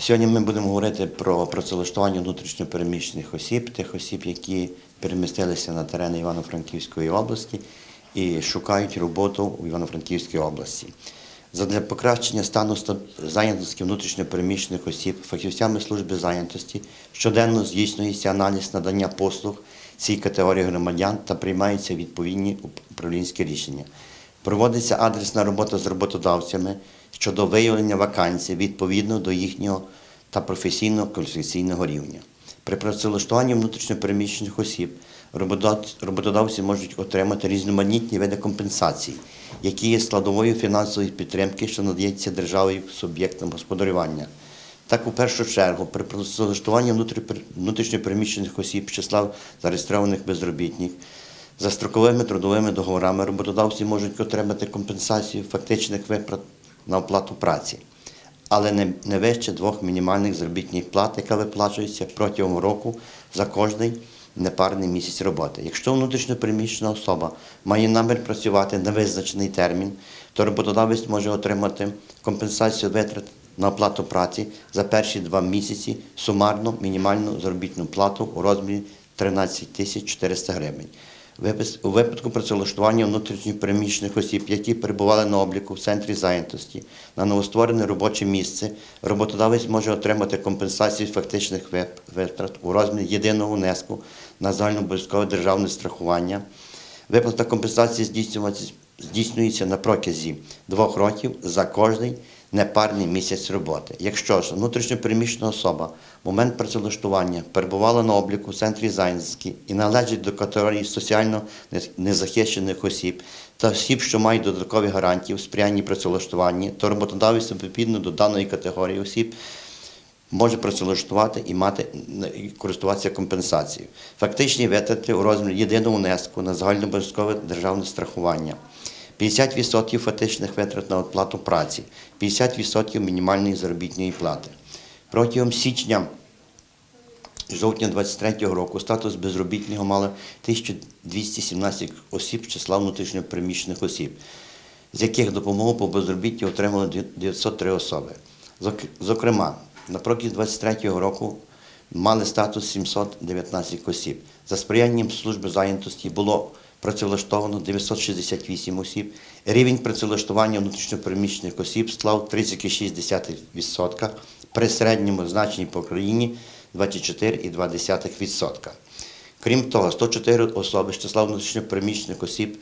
Сьогодні ми будемо говорити про працевлаштування внутрішньопереміщених осіб, тих осіб, які перемістилися на терени Івано-Франківської області і шукають роботу у Івано-Франківській області. Задля покращення стану зайнятості внутрішньопереміщених осіб фахівцями служби зайнятості щоденно здійснюється аналіз надання послуг цій категорії громадян та приймаються відповідні управлінські рішення. Проводиться адресна робота з роботодавцями щодо виявлення вакансій відповідно до їхнього та професійного кваліфікаційного рівня. При працевлаштуванні внутрішньопереміщених осіб роботодавці можуть отримати різноманітні види компенсацій, які є складовою фінансової підтримки, що надається державою суб'єктам господарювання. Так, у першу чергу, при працевлаштуванні внутрішньопереміщених осіб з числа зареєстрованих безробітних за строковими трудовими договорами роботодавці можуть отримати компенсацію фактичних виплат на оплату праці, але не, не вище двох мінімальних заробітних плат, яка виплачується протягом року за кожний непарний місяць роботи. Якщо внутрішньопереміщена особа має намір працювати на визначений термін, то роботодавець може отримати компенсацію витрат на оплату праці за перші два місяці сумарно мінімальну заробітну плату у розмірі 13 тисяч 400 гривень. У випадку працевлаштування внутрішньопереміщених осіб, які перебували на обліку в центрі зайнятості на новостворене робоче місце, роботодавець може отримати компенсацію фактичних витрат у розмірі єдиного внеску на загальнообов'язкове державне страхування. Виплата компенсації здійснюватись- здійснюється на протязі двох років за кожний непарний місяць роботи. Якщо ж внутрішньопереміщена особа в момент працевлаштування перебувала на обліку в центрі зайнятості і належить до категорії соціально незахищених осіб та осіб, що мають додаткові гарантії в сприянні працевлаштуванні, то роботодавець відповідно до даної категорії осіб може працевлаштувати і мати і користуватися компенсацією. Фактичні витрати у розмірі єдиного внеску на загальнообов'язкове державне страхування. 50% фактичних витрат на оплату праці, 50% мінімальної заробітної плати. Протягом січня жовтня 23 року статус безробітного мало 1217 осіб з числа внутрішньопереміщених осіб, з яких допомогу по безробіттю отримали 903 особи. Зокрема, на протязі 23 року мали статус 719 осіб. За сприянням служби зайнятості було працевлаштовано 968 осіб. Рівень працевлаштування внутрішньопереміщених осіб склав 30,6% при середньому значенні по країні 24,2%. Крім того, 104 особи з числа внутрішньопереміщених осіб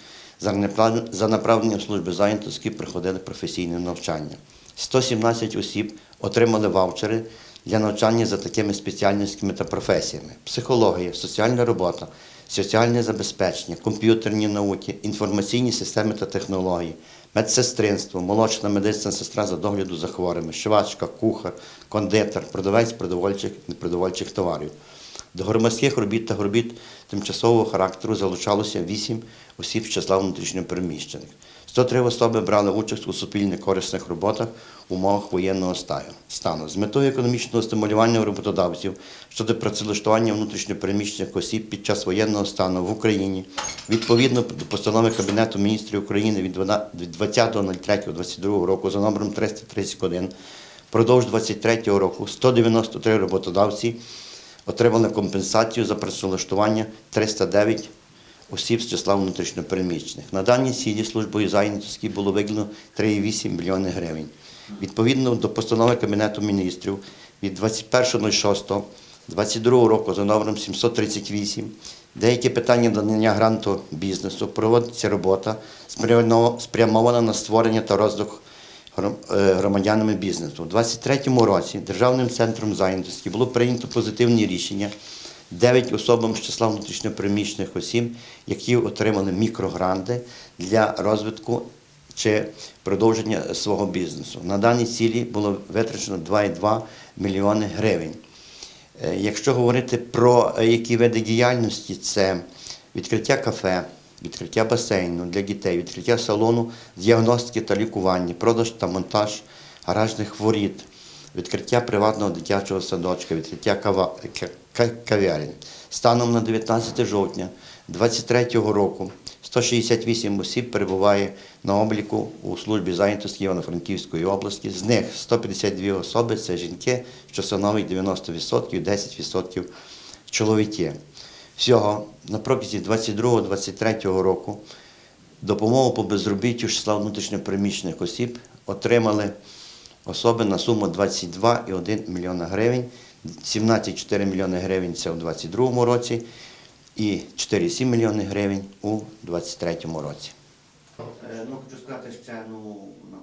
за направленням служби зайнятості проходили професійне навчання. 117 осіб отримали ваучери для навчання за такими спеціальностями та професіями: психологія, соціальна робота, соціальне забезпечення, комп'ютерні науки, інформаційні системи та технології, медсестринство, молочна медична сестра за догляду за хворими, швачка, кухар, кондитер, продавець продовольчих непродовольчих товарів. До громадських робіт та робіт тимчасового характеру залучалося 8 осіб з числа внутрішньопереміщених. 103 особи брали участь у суспільних корисних роботах в умовах воєнного стану. З метою економічного стимулювання роботодавців щодо працевлаштування внутрішньопереміщених осіб під час воєнного стану в Україні відповідно до постанови Кабінету міністрів України від 20.03.2022 року за номером 331 впродовж 23 року 193 роботодавці отримали компенсацію за працевлаштування 309 осіб з числа внутрішньопереміщених. На даній цілі службою зайнятості було виділено 3,8 мільйони гривень. Відповідно до постанови Кабінету міністрів від 21.06.22 року за номером 738 деякі питання надання гранту бізнесу проводиться робота спрямована- на створення та розвиток громадянами бізнесу. У 2023 році Державним центром зайнятості було прийнято позитивні рішення 9 особам з числа внутрішньопереміщених осіб, які отримали мікрогранти для розвитку чи продовження свого бізнесу. На даній цілі було витрачено 2,2 мільйони гривень. Е, Якщо говорити про е, які види діяльності, це відкриття кафе, відкриття басейну для дітей, відкриття салону діагностики та лікування, продаж та монтаж гаражних воріт, відкриття приватного дитячого садочка, відкриття кава- ка- ка- кав'ярень. Станом на 19 жовтня 2023 року 168 осіб перебуває на обліку у службі зайнятості Івано-Франківської області. З них 152 особи це жінки, що становить 90%, 10% чоловіки. Всього на протязі 22-23 року допомогу по безробіттю числа внутрішньопереміщених осіб отримали особи на суму 22,1 мільйона гривень, 17,4 мільйони гривень це у 2022 році і 4,7 мільйони гривень у 2023 році. Ну, хочу сказати ще, ну,